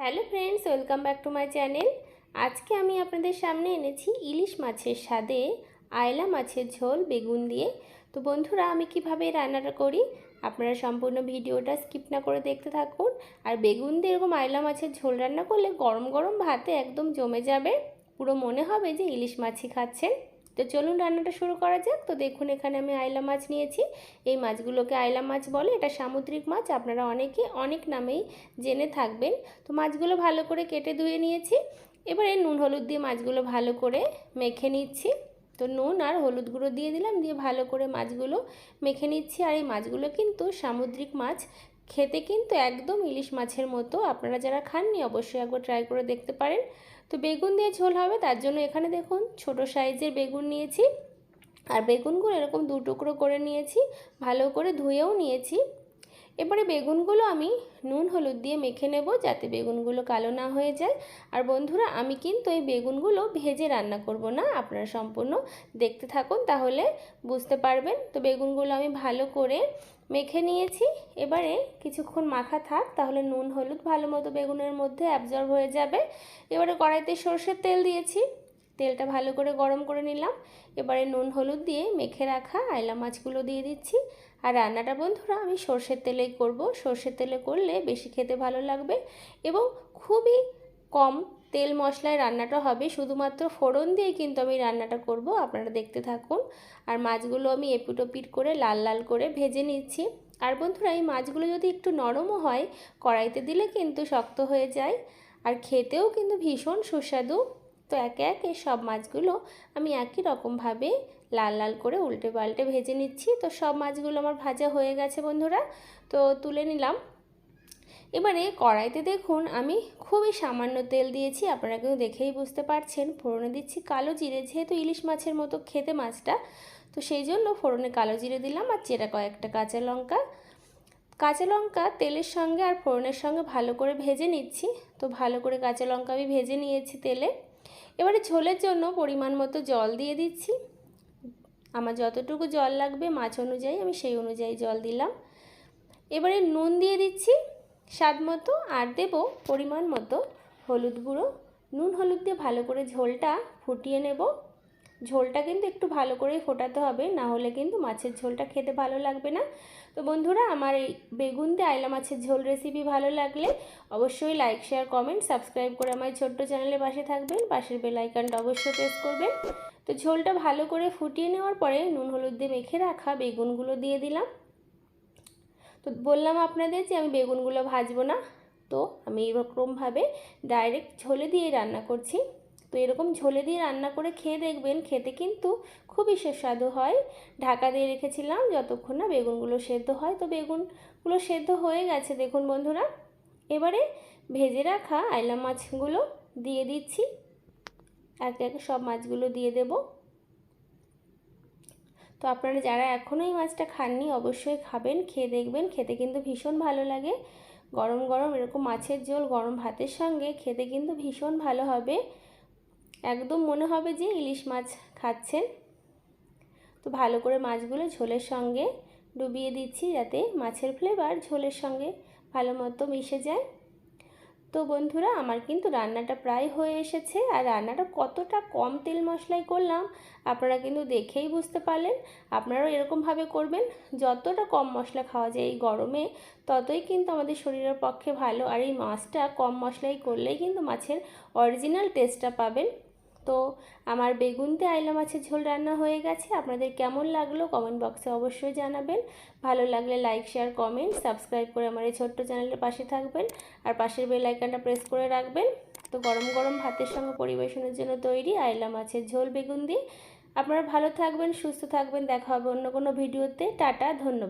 Hello friends, welcome back to my channel. আজকে আমি আপনাদের সামনে এনেছি ইলিশ মাছের স্বাদে আয়লা মাছের ঝোল বেগুন দিয়ে। তো বন্ধুরা, আমি কীভাবে রান্নাটা করি আপনারা সম্পূর্ণ ভিডিওটা স্কিপ না করে দেখতে থাকুন। আর বেগুন দিয়ে এরকম আয়লা মাছের ঝোল রান্না করলে গরম গরম ভাতে একদম জমে যাবে। পুরো মনে হবে যে ইলিশ মাছই খাচ্ছেন। তো চলুন রান্নাটা শুরু করা যাক। তো দেখুন, এখানে আমি আইলা মাছ নিয়েছি। এই মাছগুলোকে আইলা মাছ বলে, এটা সামুদ্রিক মাছ, আপনারা অনেকে অনেক নামেই জেনে থাকবেন। তো মাছগুলো ভালো করে কেটে ধুয়ে নিয়েছি। এবারে নুন হলুদ দিয়ে মাছগুলো ভালো করে মেখে নিচ্ছি। তো নুন আর হলুদ গুঁড়ো দিয়ে দিলাম, দিয়ে ভালো করে মাছগুলো মেখে নিচ্ছি। আর এই মাছগুলো কিন্তু সামুদ্রিক মাছ, খেতে কিন্তু একদম ইলিশ মাছের মতো। আপনারা যারা খাননি, অবশ্যই একবার ট্রাই করে দেখতে পারেন। তো বেগুন দিয়ে ঝোল হবে, তার জন্য এখানে দেখুন ছোট সাইজের বেগুন নিয়েছি। আর বেগুনগুলো এরকম দু টুকরো করে নিয়েছি, ভালো করে ধুয়েও নিয়েছি। এবারে বেগুনগুলো আমি নুন, হলুদ দিয়ে মেখে নেব যাতে বেগুনগুলো কালো না হয়ে যায়। আর বন্ধুরা, আমি কিন্তু এই বেগুনগুলো ভেজে রান্না করব না, আপনারা সম্পূর্ণ দেখতে থাকুন, তাহলে বুঝতে পারবেন। তো বেগুনগুলো আমি ভালো করে মেখে নিয়েছি। এবারে কিছুক্ষণ মাখা থাক, তাহলে নুন, হলুদ, ভালো মতো বেগুনের মধ্যে অ্যাবজর্ব হয়ে যাবে। এবারে কড়াইতে সর্ষের তেল দিয়েছি। তেলটা ভালো করে গরম করে নিলাম। এবারে নুন, হলুদ দিয়ে মেখে রাখা আয়লা মাছগুলো দিয়ে দিচ্ছি। আর রান্নাটা বন্ধুরা, আমি সর্ষের তেলেই করব। সর্ষের তেলে করলে বেশি খেতে ভালো লাগবে এবং খুবই কম তেল মশলায় রান্নাটা হবে। শুধুমাত্র ফোড়ন দিয়ে কিন্তু আমি রান্নাটা করব। আপনারা দেখতে থাকুন। আর মাছগুলো আমি এপিটোপিট করে লাল লাল করে ভেজে নিচ্ছি। আর বন্ধুরা, এই মাছগুলো যদি একটু নরমও হয়, কড়াইতে দিলে কিন্তু শক্ত হয়ে যায়। আর খেতেও কিন্তু ভীষণ সুস্বাদু। তো একে একে সব মাছগুলো আমি একই রকমভাবে লাল লাল করে উল্টে পাল্টে ভেজে নিচ্ছি। তো সব মাছগুলো আমার ভাজা হয়ে গেছে বন্ধুরা। তো তুলে নিলাম। এবারে কড়াইতে দেখুন, আমি খুবই সামান্য তেল দিয়েছি, আপনারা কিন্তু দেখেই বুঝতে পারছেন, ফোড়নে দিচ্ছি কালো জিরে, যেহেতু ইলিশ মাছের মতো খেতে মাছটা, তো সেই জন্য ফোড়নে কালো জিরে দিলাম আর চেরা কয়েকটা কাঁচা লঙ্কা। কাঁচা লঙ্কা তেলের সঙ্গে আর ফোড়নের সঙ্গে ভালো করে ভেজে নিচ্ছি, তো ভালো করে কাঁচা লঙ্কা আমি ভেজে নিয়েছি তেলে। এবারে ঝোলের জন্য পরিমাণ মতো জল দিয়ে দিচ্ছি। আমার যতটুকু জল লাগবে মাছ অনুযায়ী আমি সেই অনুযায়ী জল দিলাম। এবারে নুন দিয়ে দিচ্ছি। স্বাদ মতো আর দেব পরিমাণ মতো হলুদ গুঁড়ো। নুন হলুদ দিয়ে ভালো করে ঝোলটা ফুটিয়ে নেব। ঝোলটা কিন্তু একটু ভালো করেই ফোটাতে হবে, না হলে কিন্তু মাছের ঝোলটা খেতে ভালো লাগবে না। তো বন্ধুরা, আমার এই বেগুন দিয়ে আয়লা মাছের ঝোল রেসিপি ভালো লাগলে অবশ্যই লাইক শেয়ার কমেন্ট সাবস্ক্রাইব করে আমার ছোট্ট চ্যানেলে পাশে থাকবেন। পাশের বেল আইকনটা অবশ্যই প্রেস করবেন। তো ঝোলটা ভালো করে ফুটিয়ে নেওয়ার পরে নুন হলুদ দিয়ে মেখে রাখা বেগুনগুলো দিয়ে দিলাম। তো বললাম আপনাদের যে আমি বেগুনগুলো ভাজবো না। তো আমি এরকমভাবে ডাইরেক্ট ঝোলে দিয়ে রান্না করছি। তো এরকম ঝোলে দিয়ে রান্না করে খেয়ে দেখবেন, খেতে কিন্তু খুবই সুস্বাদু হয়। ঢাকা দিয়ে রেখেছিলাম যতক্ষণ না বেগুনগুলো সেদ্ধ হয়। তো বেগুনগুলো সেদ্ধ হয়ে গেছে দেখুন বন্ধুরা। এবারে ভেজে রাখা আইলা মাছগুলো দিয়ে দিচ্ছি। একে একে সব মাছগুলো দিয়ে দেব। তো আপনারা যারা এখনও এই মাছটা খাননি, অবশ্যই খাবেন, খেয়ে দেখবেন। খেতে কিন্তু ভীষণ ভালো লাগে। গরম গরম এরকম মাছের ঝোল গরম ভাতের সঙ্গে খেতে কিন্তু ভীষণ ভালো হবে। একদম মনে হবে যে ইলিশ মাছ খাচ্ছেন। তো ভালো করে মাছগুলো ঝোলের সঙ্গে ডুবিয়ে দিচ্ছি যাতে মাছের ফ্লেভার ঝোলের সঙ্গে ভালো মতো মিশে যায়। তো বন্ধুরা, আমার কিন্তু রান্নাটা প্রায় হয়ে এসেছে আর রান্নাটা কতটা কম তেল মশলাই করলাম আপনারা কিন্তু দেখেই বুঝতে পারলেন। আপনারাও এরকমভাবে করবেন। যতটা কম মশলা খাওয়া যায় এই গরমে, ততই কিন্তু আমাদের শরীরের পক্ষে ভালো। আর এই মাছটা কম মশলাই করলেই কিন্তু মাছের অরিজিনাল টেস্টটা পাবেন। তো আমার বেগুনতে আইলা মাছের ঝোল রান্না হয়ে গেছে। আপনাদের কেমন লাগল কমেন্ট বক্সে অবশ্যই জানাবেন। ভালো লাগলে লাইক, শেয়ার, কমেন্ট, সাবস্ক্রাইব করে আমার এই ছোট্ট চ্যানেলের পাশে থাকবেন। আর পাশের বেল আইকনটা প্রেস করে রাখবেন। তো গরম গরম ভাতের সঙ্গে পরিবেশনের জন্য তৈরি আইলা মাছের ঝোল বেগুন দিয়ে। আপনারা ভালো থাকবেন, সুস্থ থাকবেন। দেখা হবে অন্য কোনো ভিডিওতে। টাটা, ধন্যবাদ।